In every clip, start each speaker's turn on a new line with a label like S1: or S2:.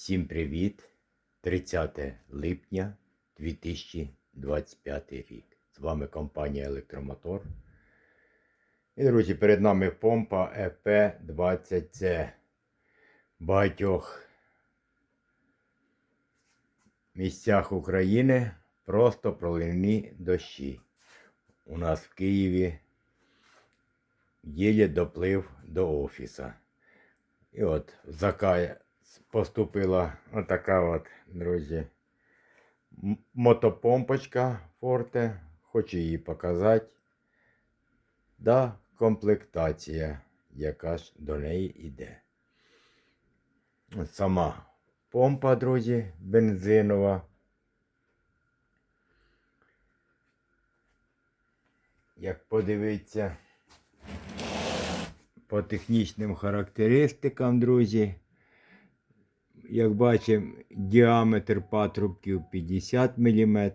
S1: Всім привіт! 30 липня 2025 рік. З вами компанія Електромотор. І, друзі, перед нами помпа ЕП-20C. Багатьох місцях України просто проливні дощі. У нас в Києві єлі доплив до офіса. І от в Закая поступила отака от, друзі, мотопомпочка Форте. Хочу її показати. Да, комплектація, яка ж до неї йде. Сама помпа, друзі, бензинова. Як подивитися по технічним характеристикам, друзі. Як бачимо, діаметр патрубків 50 мм,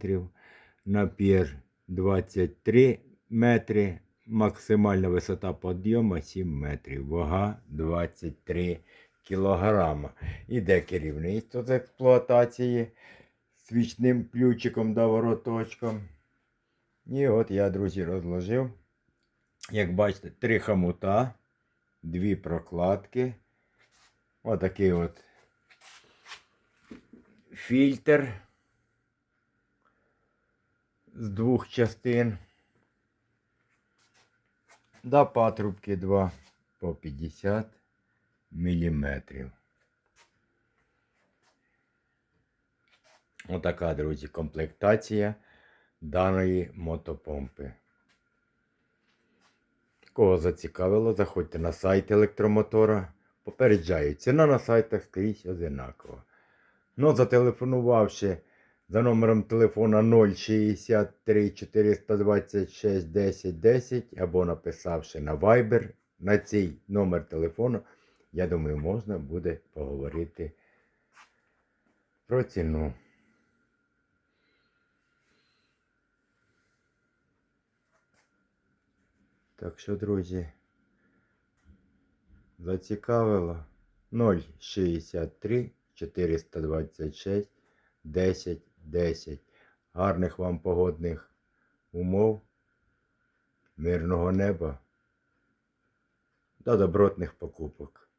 S1: напір 23 метри, максимальна висота підйому 7 метрів, вага 23 кг. Іде керівництво з експлуатації свічним ключиком да вороточком. І от я, друзі, розложив. Як бачите, три хомута, дві прокладки. Отакий от фільтр з двох частин. Да, патрубки 2 по 50 міліметрів. Отака, друзі, комплектація даної мотопомпи. Кого зацікавило, заходьте на сайт електромотора. Попереджаю, ціна на сайтах скрізь одинакова. Ну, зателефонувавши за номером телефона 063 426 10 10 або написавши на Viber на цей номер телефону, я думаю, можна буде поговорити про ціну. Так що, друзі, зацікавило 063 426 10 10. Гарних вам погодних умов, мирного неба та добротних покупок.